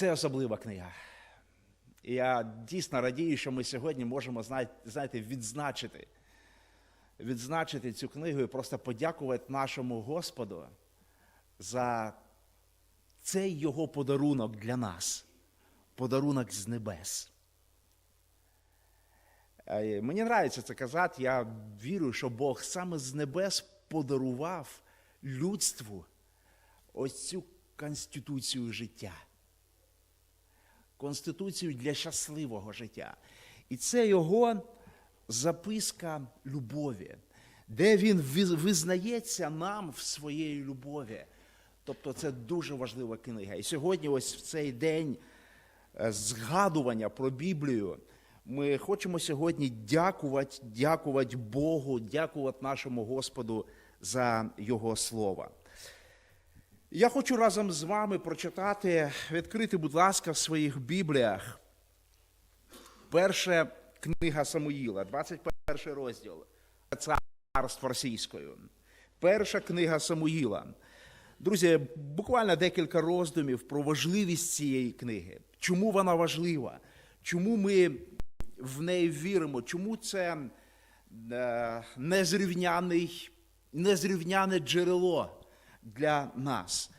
Це особлива книга. І я дійсно радію, що ми сьогодні можемо знаєте, відзначити, відзначити цю книгу і просто подякувати нашому Господу за цей його подарунок для нас, подарунок з небес. Е, Мені подобається це казати. Я вірю, що Бог саме з небес подарував людству ось цю конституцію життя. Конституцію для щасливого життя. І це його записка любові, де він визнається нам в своєї любові. Тобто це дуже важлива книга. І сьогодні, ось в цей день е, згадування про Біблію, ми хочемо сьогодні дякувати, дякувати Богу, дякувати нашому Господу за Його слово. Я хочу разом з вами прочитати, відкрити, будь ласка, в своїх Бібліях. Перша книга Самуїла, 21 розділ царств російською. Перша книга Самуїла. Друзі, буквально декілька роздумів про важливість цієї книги. Чому вона важлива? Чому ми в неї віримо? Чому це е, незрівняний, незрівняне джерело? Для нас.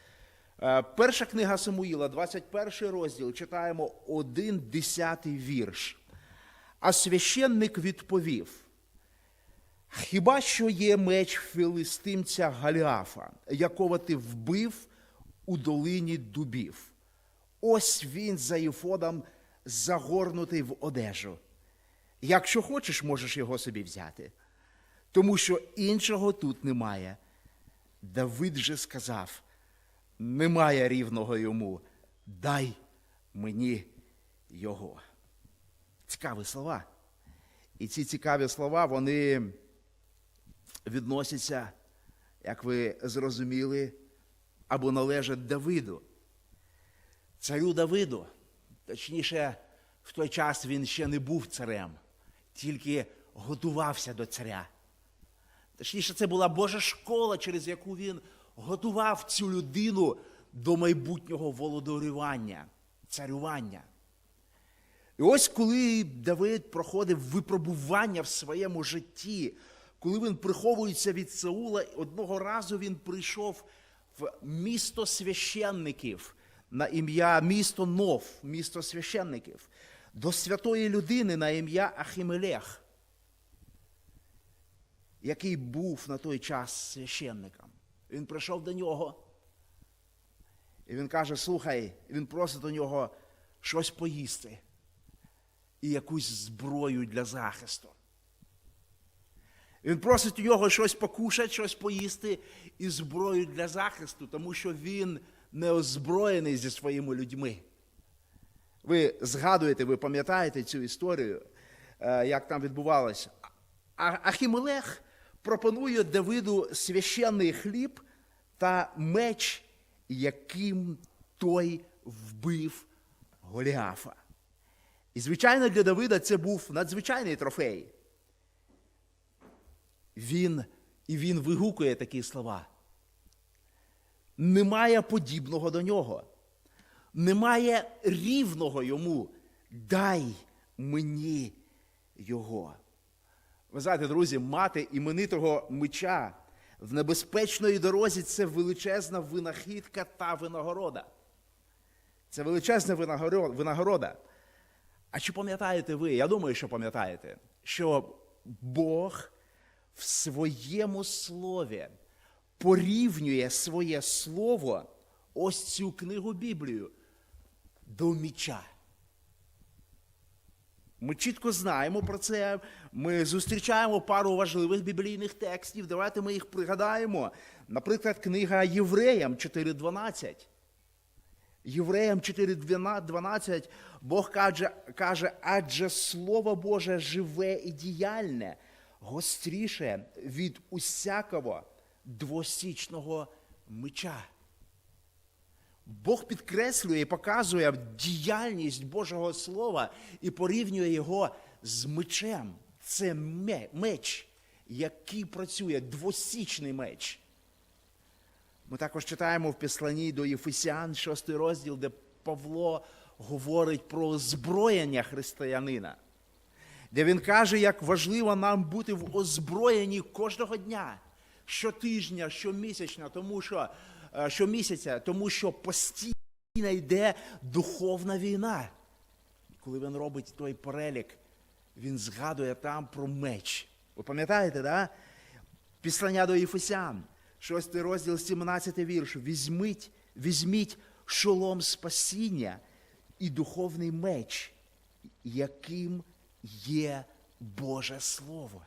Е, Перша книга Самуїла, 21 розділ, читаємо один десятий вірш. А священник відповів: Хіба що є меч філистимця Галіафа, якого ти вбив у долині дубів? Ось він за Єфодом загорнутий в одежу. Якщо хочеш, можеш його собі взяти, тому що іншого тут немає. Давид же сказав: немає рівного йому, дай мені його. Цікаві слова. І ці цікаві слова, вони відносяться, як ви зрозуміли, або належать Давиду. Царю Давиду. Точніше, в той час він ще не був царем, тільки готувався до царя. Точніше, це була Божа школа, через яку він готував цю людину до майбутнього володарювання, царювання. І ось коли Давид проходив випробування в своєму житті, коли він приховується від Саула, одного разу він прийшов в місто священників на ім'я місто Нов, місто священників, до святої людини на ім'я Ахімелех який був на той час священником. Він прийшов до нього. І він каже: слухай, він просить у нього щось поїсти і якусь зброю для захисту. Він просить у нього щось покушати, щось поїсти і зброю для захисту, тому що він не озброєний зі своїми людьми. Ви згадуєте, ви пам'ятаєте цю історію, е, як там відбувалося. Ахімелех пропонує Давиду священний хліб та меч, яким той вбив Голіафа. І, звичайно, для Давида це був надзвичайний трофей. Він і він вигукує такі слова. Немає подібного до нього, немає рівного йому. Дай мені його. Ви знаєте, друзі, мати іменитого меча в небезпечної дорозі це величезна винахідка та винагорода. Це величезна винагорода. А чи пам'ятаєте ви? Я думаю, що пам'ятаєте, що Бог в своєму слові порівнює своє слово, ось цю книгу Біблію, до міча. Ми чітко знаємо про це. Ми зустрічаємо пару важливих біблійних текстів. Давайте ми їх пригадаємо. Наприклад, книга Євреям 4.12. Євреям 4.12 Бог каже, каже, адже Слово Боже живе і діяльне, гостріше від усякого двосічного меча. Бог підкреслює і показує діяльність Божого Слова і порівнює його з мечем. Це меч, який працює, двосічний меч. Ми також читаємо в Післанні до Єфесян, 6 розділ, де Павло говорить про озброєння християнина, де він каже, як важливо нам бути в озброєнні кожного дня, щотижня, щомісячно, тому що щомісяця, тому що постійно йде духовна війна. Коли він робить той перелік, він згадує там про меч. Ви пам'ятаєте, да? Післання до Єфесян, 6 розділ, 17 вірш. Візьміть, візьміть шолом спасіння і духовний меч, яким є Боже Слово.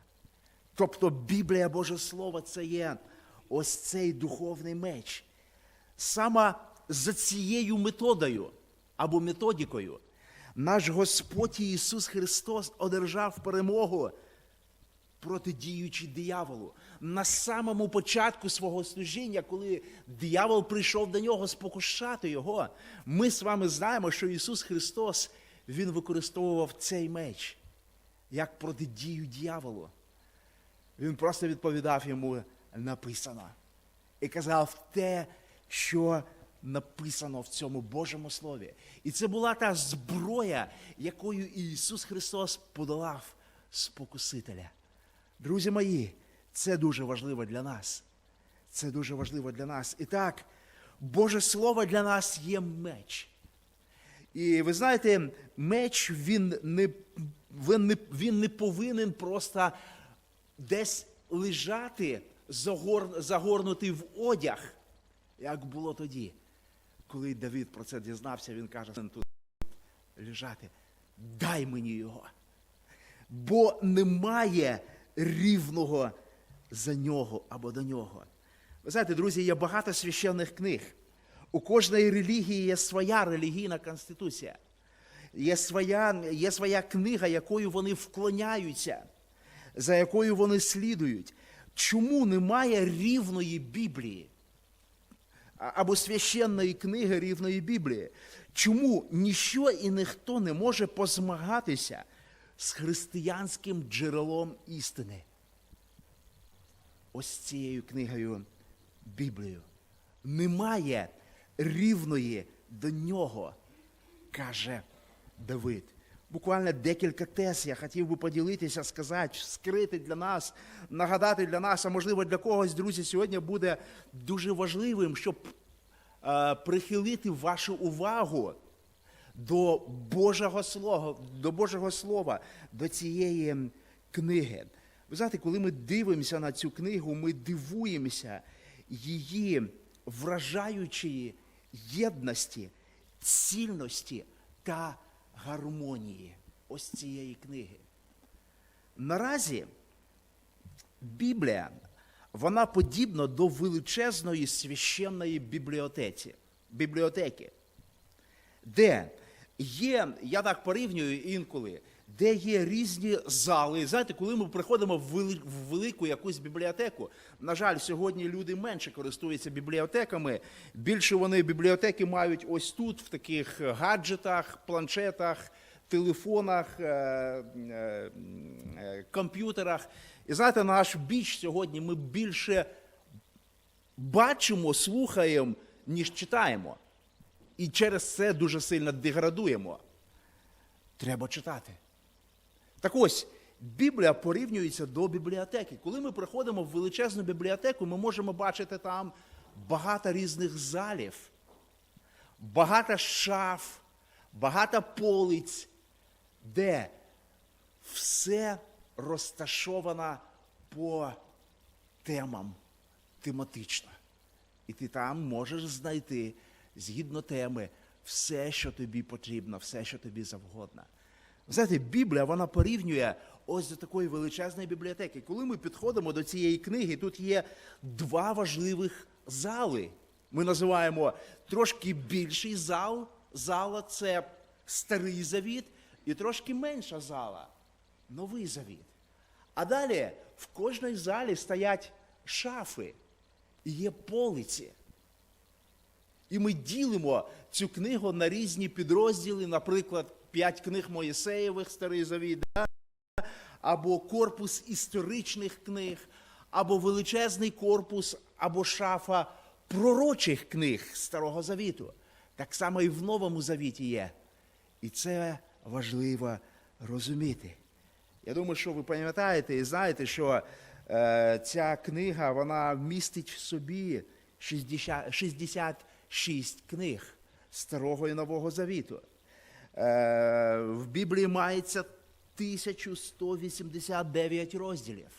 Тобто Біблія Боже Слово це є ось цей духовний меч. Саме за цією методою або методикою наш Господь Ісус Христос одержав перемогу протидіючи дияволу. На самому початку свого служіння, коли диявол прийшов до нього спокушати його, ми з вами знаємо, що Ісус Христос Він використовував цей меч як протидію дияволу. Він просто відповідав йому написано. І казав те, що написано в цьому Божому Слові. І це була та зброя, якою Ісус Христос подолав спокусителя. Друзі мої, це дуже важливо для нас. Це дуже важливо для нас. І так, Боже Слово для нас є меч. І ви знаєте, меч він не, він не, він не повинен просто десь лежати загор, загорнутий в одяг, як було тоді. Коли Давид про це дізнався, він каже, «Він тут лежати, дай мені його. Бо немає рівного за нього або до нього. Ви знаєте, друзі, є багато священних книг. У кожної релігії є своя релігійна конституція. Є своя, є своя книга, якою вони вклоняються, за якою вони слідують. Чому немає рівної Біблії? Або священної книги рівної Біблії? Чому ніщо і ніхто не може позмагатися з християнським джерелом істини? Ось цією книгою Біблією. Немає рівної до нього, каже Давид. Буквально декілька тез я хотів би поділитися, сказати, скрити для нас, нагадати для нас, а можливо для когось, друзі, сьогодні буде дуже важливим, щоб е, прихилити вашу увагу до Божого Слова, до Божого Слова, до цієї книги. Ви знаєте, коли ми дивимося на цю книгу, ми дивуємося її вражаючої єдності, цільності та гармонії ось цієї книги. Наразі Біблія, вона подібна до величезної священної бібліотеці, бібліотеки, де є, я так порівнюю інколи, де є різні зали. Знаєте, коли ми приходимо в велику якусь бібліотеку, на жаль, сьогодні люди менше користуються бібліотеками. Більше вони бібліотеки мають ось тут, в таких гаджетах, планшетах, телефонах, е, е, комп'ютерах. І знаєте, наш біч сьогодні ми більше бачимо, слухаємо, ніж читаємо. І через це дуже сильно деградуємо. Треба читати. Так ось, Біблія порівнюється до бібліотеки. Коли ми приходимо в величезну бібліотеку, ми можемо бачити там багато різних залів, багато шаф, багато полиць, де все розташовано по темам тематично. І ти там можеш знайти згідно теми все, що тобі потрібно, все, що тобі завгодно. Знаєте, Біблія вона порівнює ось до такої величезної бібліотеки. Коли ми підходимо до цієї книги, тут є два важливих зали. Ми називаємо трошки більший зал. Зала це старий завіт, і трошки менша зала новий завіт. А далі в кожній залі стоять шафи і є полиці. І ми ділимо цю книгу на різні підрозділи, наприклад, п'ять книг Моїсеєвих, Старий Завіт, да? або корпус історичних книг, або величезний корпус, або шафа пророчих книг Старого Завіту. Так само і в Новому Завіті є. І це важливо розуміти. Я думаю, що ви пам'ятаєте і знаєте, що е, ця книга вона містить в собі 60, 66 книг Старого і Нового Завіту. Е, в Біблії мається 1189 розділів.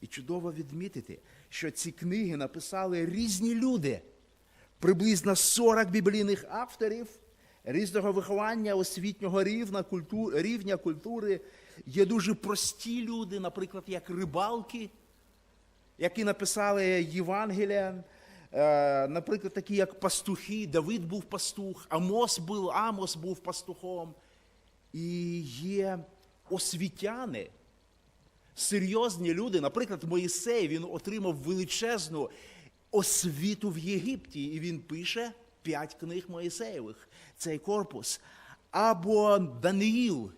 І чудово відмітити, що ці книги написали різні люди, приблизно 40 біблійних авторів різного виховання, освітнього рівня, культу, рівня культури. Є дуже прості люди, наприклад, як рибалки, які написали Євангелія. Е, Наприклад, такі як пастухи, Давид був пастух, Амос був, Амос був пастухом. І є освітяни, серйозні люди. Наприклад, Моїсей він отримав величезну освіту в Єгипті, і він пише п'ять книг Моїсеєвих, цей корпус. Або Даниїл,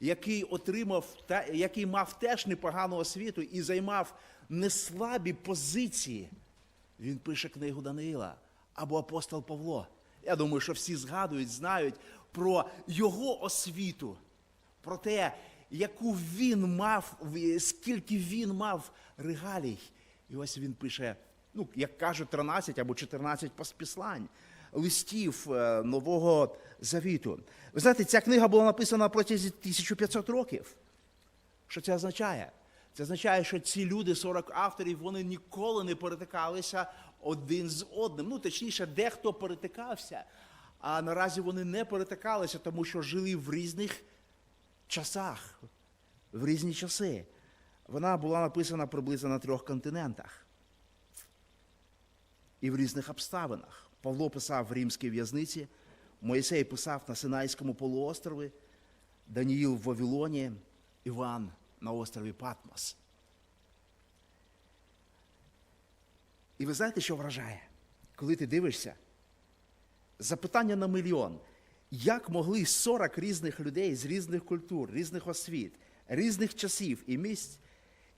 який отримав, який мав теж непогану освіту і займав неслабі позиції. Він пише книгу Даниїла або апостол Павло. Я думаю, що всі згадують, знають про його освіту, про те, яку він мав, скільки він мав регалій. І ось він пише, ну, як кажуть, 13 або 14 післань, листів е, Нового Завіту. Ви знаєте, ця книга була написана протягом 1500 років. Що це означає? Це означає, що ці люди, 40 авторів, вони ніколи не перетикалися один з одним. Ну, точніше, дехто перетикався, а наразі вони не перетикалися, тому що жили в різних часах, в різні часи. Вона була написана приблизно на трьох континентах і в різних обставинах. Павло писав в римській в'язниці, Моїсей писав на Синайському полуострові, Даніїл в Вавилоні, Іван на острові Патмос. І ви знаєте, що вражає? Коли ти дивишся, запитання на мільйон. Як могли 40 різних людей з різних культур, різних освіт, різних часів і місць,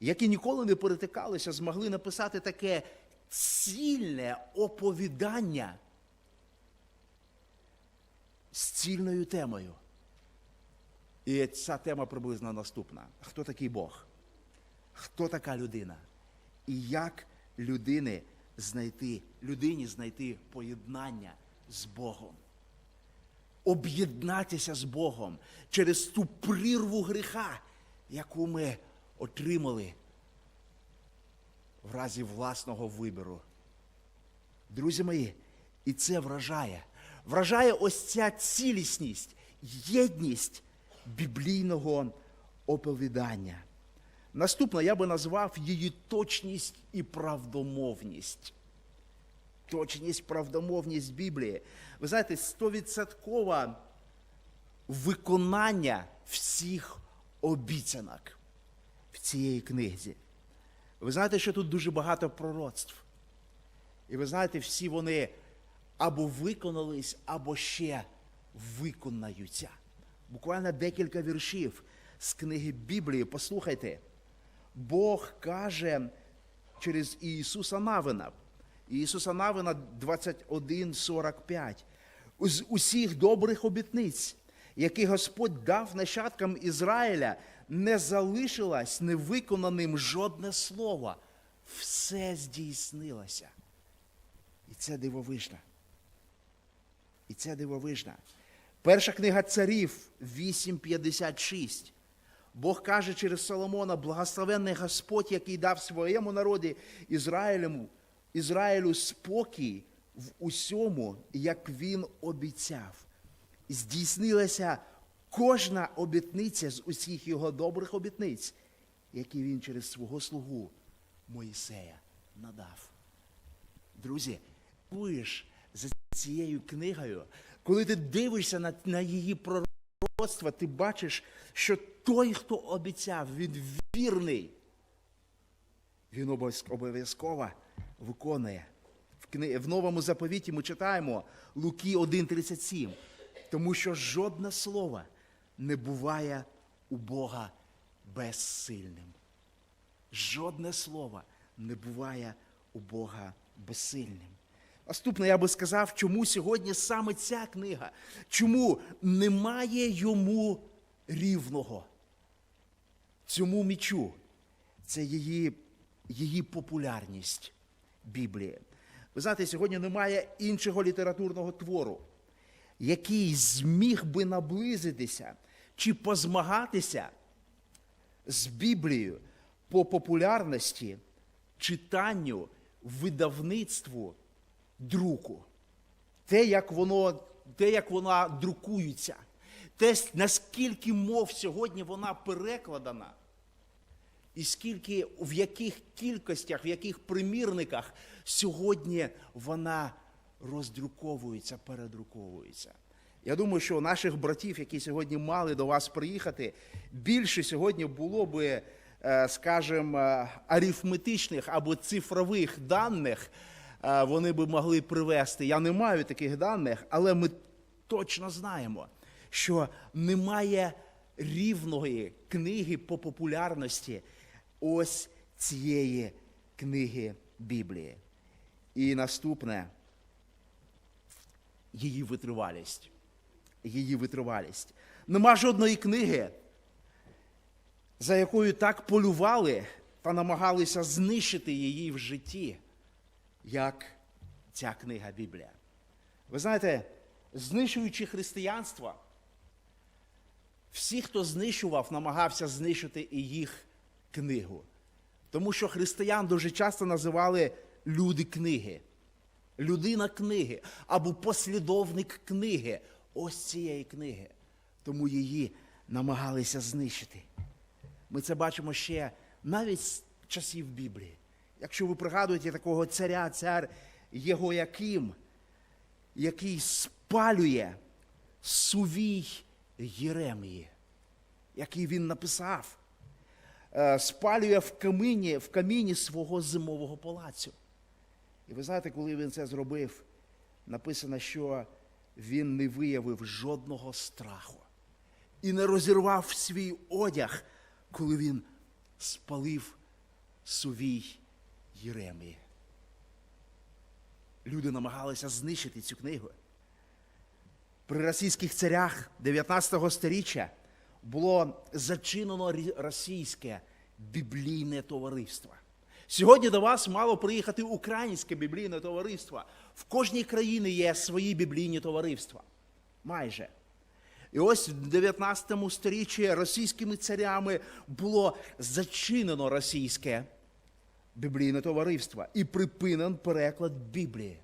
які ніколи не перетикалися, змогли написати таке цільне оповідання з цільною темою? І ця тема приблизно наступна. Хто такий Бог? Хто така людина? І як людини знайти, людині знайти поєднання з Богом? Об'єднатися з Богом через ту прірву гріха, яку ми отримали в разі власного вибору. Друзі мої, і це вражає. Вражає ось ця цілісність, єдність біблійного оповідання. Наступне я би назвав її точність і правдомовність. Точність, правдомовність Біблії. Ви знаєте, стовідсоткове виконання всіх обіцянок в цій книзі. Ви знаєте, що тут дуже багато пророцтв. І ви знаєте, всі вони або виконались, або ще виконаються. Буквально декілька віршів з книги Біблії. Послухайте. Бог каже через Ісуса Навина. Ісуса Навина 21.45. З усіх добрих обітниць, які Господь дав нащадкам Ізраїля, не залишилось невиконаним жодне слово. Все здійснилося. І це дивовижно. І це дивовижно. Перша книга царів 8.56. Бог каже через Соломона, благословенний Господь, який дав своєму народі Ізраїлю, Ізраїлю спокій в усьому, як він обіцяв. Здійснилася кожна обітниця з усіх його добрих обітниць, які він через свого слугу Моїсея надав. Друзі, будеш за цією книгою, коли ти дивишся на, на її пророцтва, ти бачиш, що той, хто обіцяв, він вірний. Він обов'язково виконує. В, новому заповіті ми читаємо Луки 1.37, тому що жодне слово не буває у Бога безсильним. Жодне слово не буває у Бога безсильним. Наступне я би сказав, чому сьогодні саме ця книга, чому немає йому рівного цьому мічу. Це її, її популярність Біблії. Ви знаєте, сьогодні немає іншого літературного твору, який зміг би наблизитися чи позмагатися з Біблією по популярності, читанню, видавництву, друку. Те, як воно, те, як вона друкується, те, наскільки мов сьогодні вона перекладена, і скільки, в яких кількостях, в яких примірниках сьогодні вона роздруковується, передруковується. Я думаю, що наших братів, які сьогодні мали до вас приїхати, більше сьогодні було би, е, скажімо, е, арифметичних або цифрових даних, вони би могли привести. Я не маю таких даних, але ми точно знаємо, що немає рівної книги по популярності ось цієї книги Біблії. І наступне її витривалість. Її витривалість. Нема жодної книги, за якою так полювали та намагалися знищити її в житті, як ця книга Біблія. Ви знаєте, знищуючи християнство, всі, хто знищував, намагався знищити і їх книгу. Тому що християн дуже часто називали люди книги, людина книги або послідовник книги. Ось цієї книги. Тому її намагалися знищити. Ми це бачимо ще навіть з часів Біблії. Якщо ви пригадуєте такого царя, цар Єгояким, який спалює сувій Єремії, який він написав, е, спалює в каміні, в каміні свого зимового палацю. І ви знаєте, коли він це зробив, написано, що він не виявив жодного страху і не розірвав свій одяг, коли він спалив сувій Єремії. Люди намагалися знищити цю книгу. При російських царях 19 століття було зачинено російське біблійне товариство. Сьогодні до вас мало приїхати українське біблійне товариство. В кожній країні є свої біблійні товариства. Майже. І ось в 19 сторіччі російськими царями було зачинено російське біблійне товариство і припинен переклад Біблії.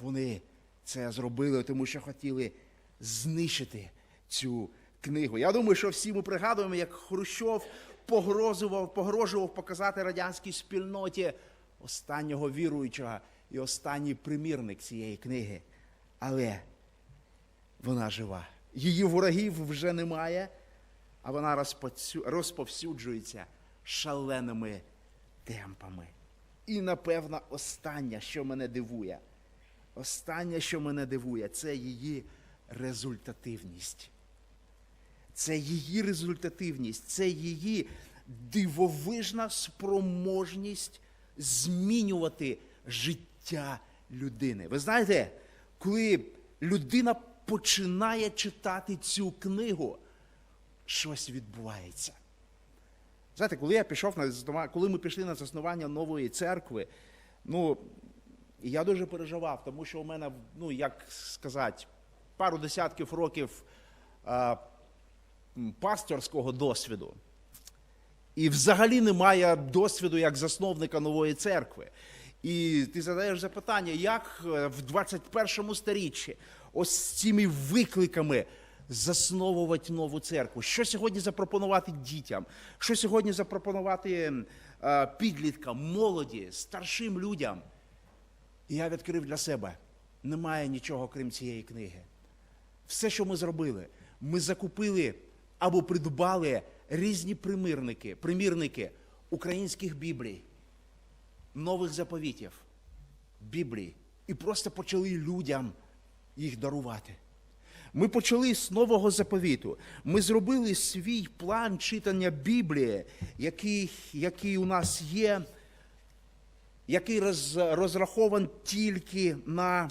Вони це зробили, тому що хотіли знищити цю книгу. Я думаю, що всі ми пригадуємо, як Хрущов погрожував, погрожував показати радянській спільноті останнього віруючого і останній примірник цієї книги. Але вона жива. Її ворогів вже немає, а вона розповсюджується шаленими темпами. І, напевно, останнє, що мене дивує, останнє, що мене дивує, це її результативність. Це її результативність, це її дивовижна спроможність змінювати життя людини. Ви знаєте, коли людина починає читати цю книгу, щось відбувається. Знаєте, коли я пішов на коли ми пішли на заснування нової церкви, ну я дуже переживав, тому що у мене, ну як сказати, пару десятків років а, пасторського досвіду. І взагалі немає досвіду як засновника нової церкви. І ти задаєш запитання, як е, в 21 сторіччі ось з цими викликами засновувати нову церкву? Що сьогодні запропонувати дітям? Що сьогодні запропонувати е, підліткам, молоді, старшим людям? І я відкрив для себе: немає нічого крім цієї книги. Все, що ми зробили, ми закупили або придбали різні примірники, примірники українських біблій, нових заповітів, Біблій, і просто почали людям їх дарувати. Ми почали з нового заповіту. Ми зробили свій план читання Біблії, який, який у нас є. який роз- розрахований тільки на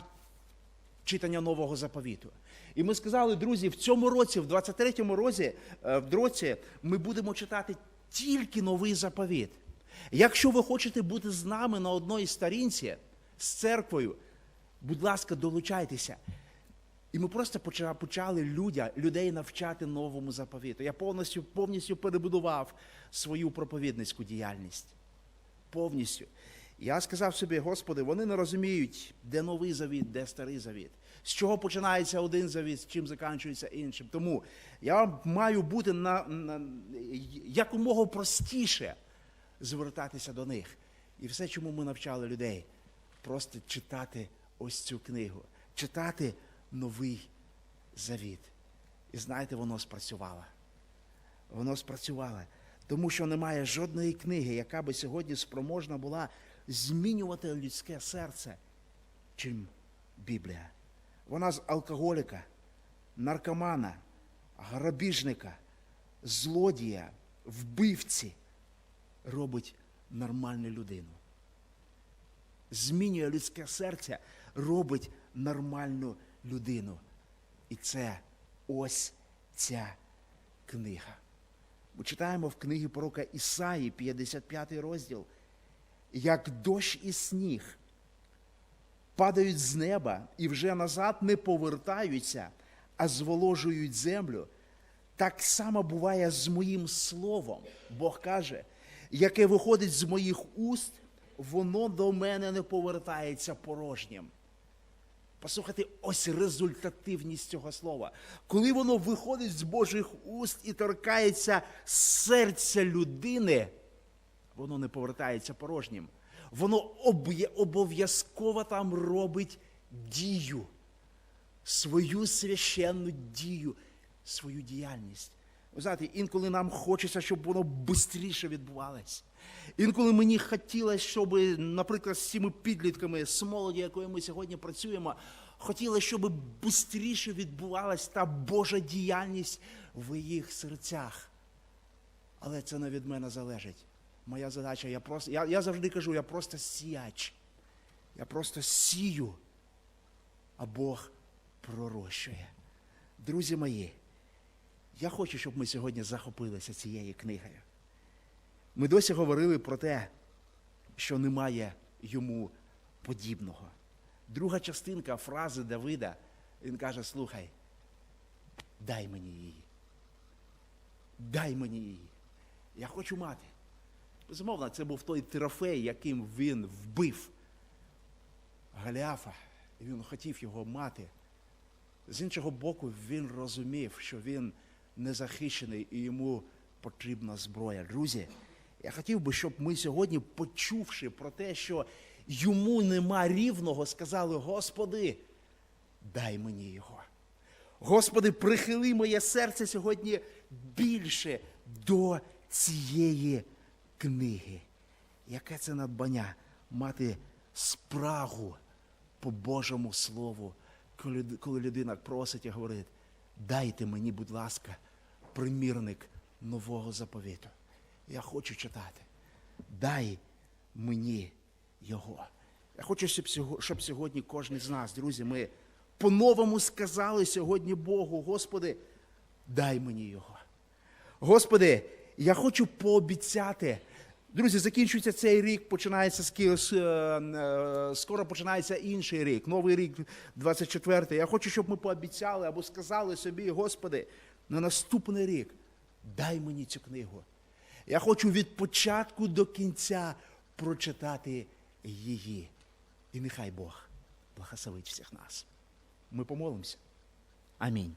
читання нового заповіту. І ми сказали, друзі, в цьому році, в 23-му році, е, в році, ми будемо читати тільки новий заповіт. Якщо ви хочете бути з нами на одній сторінці з церквою, будь ласка, долучайтеся. І ми просто почали людя, людей навчати новому заповіту. Я повністю, повністю перебудував свою проповідницьку діяльність. Повністю. Я сказав собі, Господи, вони не розуміють, де новий завіт, де старий завіт. З чого починається один завіт, з чим закінчується іншим. Тому я маю бути на, на якомога простіше звертатися до них. І все, чому ми навчали людей, просто читати ось цю книгу, читати новий завіт. І знаєте, воно спрацювало. Воно спрацювало. Тому що немає жодної книги, яка би сьогодні спроможна була змінювати людське серце, чим Біблія. Вона з алкоголіка, наркомана, грабіжника, злодія, вбивці робить нормальну людину. Змінює людське серце, робить нормальну людину. І це ось ця книга. Ми читаємо в книгі пророка Ісаї, 55 розділ, як дощ і сніг падають з неба і вже назад не повертаються, а зволожують землю. Так само буває з моїм словом. Бог каже, яке виходить з моїх уст, воно до мене не повертається порожнім. Послухайте, ось результативність цього слова. Коли воно виходить з Божих уст і торкається серця людини, воно не повертається порожнім. Воно обов'язково там робить дію, свою священну дію, свою діяльність. Ви знаєте, інколи нам хочеться, щоб воно швидше відбувалось. Інколи мені хотілося, щоб, наприклад, з цими підлітками, з молоді, якою ми сьогодні працюємо, хотілося, щоб швидше відбувалась та Божа діяльність в їх серцях. Але це не від мене залежить. Моя задача, я просто, я, я завжди кажу, я просто сіяч. Я просто сію, а Бог пророщує. Друзі мої, я хочу, щоб ми сьогодні захопилися цією книгою. Ми досі говорили про те, що немає йому подібного. Друга частинка фрази Давида, він каже: слухай, дай мені її. Дай мені її. Я хочу мати. Безумовно, це був той трофей, яким він вбив Галіафа. І він хотів його мати. З іншого боку, він розумів, що він незахищений і йому потрібна зброя. Друзі, я хотів би, щоб ми сьогодні, почувши про те, що йому нема рівного, сказали: Господи, дай мені його. Господи, прихили моє серце сьогодні більше до цієї книги. Яке це надбання мати спрагу по Божому Слову, коли людина просить і говорить, дайте мені, будь ласка, примірник нового заповіту. Я хочу читати. Дай мені його. Я хочу, щоб сьогодні кожен з нас, друзі, ми по-новому сказали сьогодні Богу, Господи, дай мені його. Господи, я хочу пообіцяти. Друзі, закінчується цей рік, починається е, е, скоро починається інший рік, новий рік, 24-й. Я хочу, щоб ми пообіцяли або сказали собі, Господи, на наступний рік дай мені цю книгу. Я хочу від початку до кінця прочитати її. І нехай Бог благословить всіх нас. Ми помолимося. Амінь.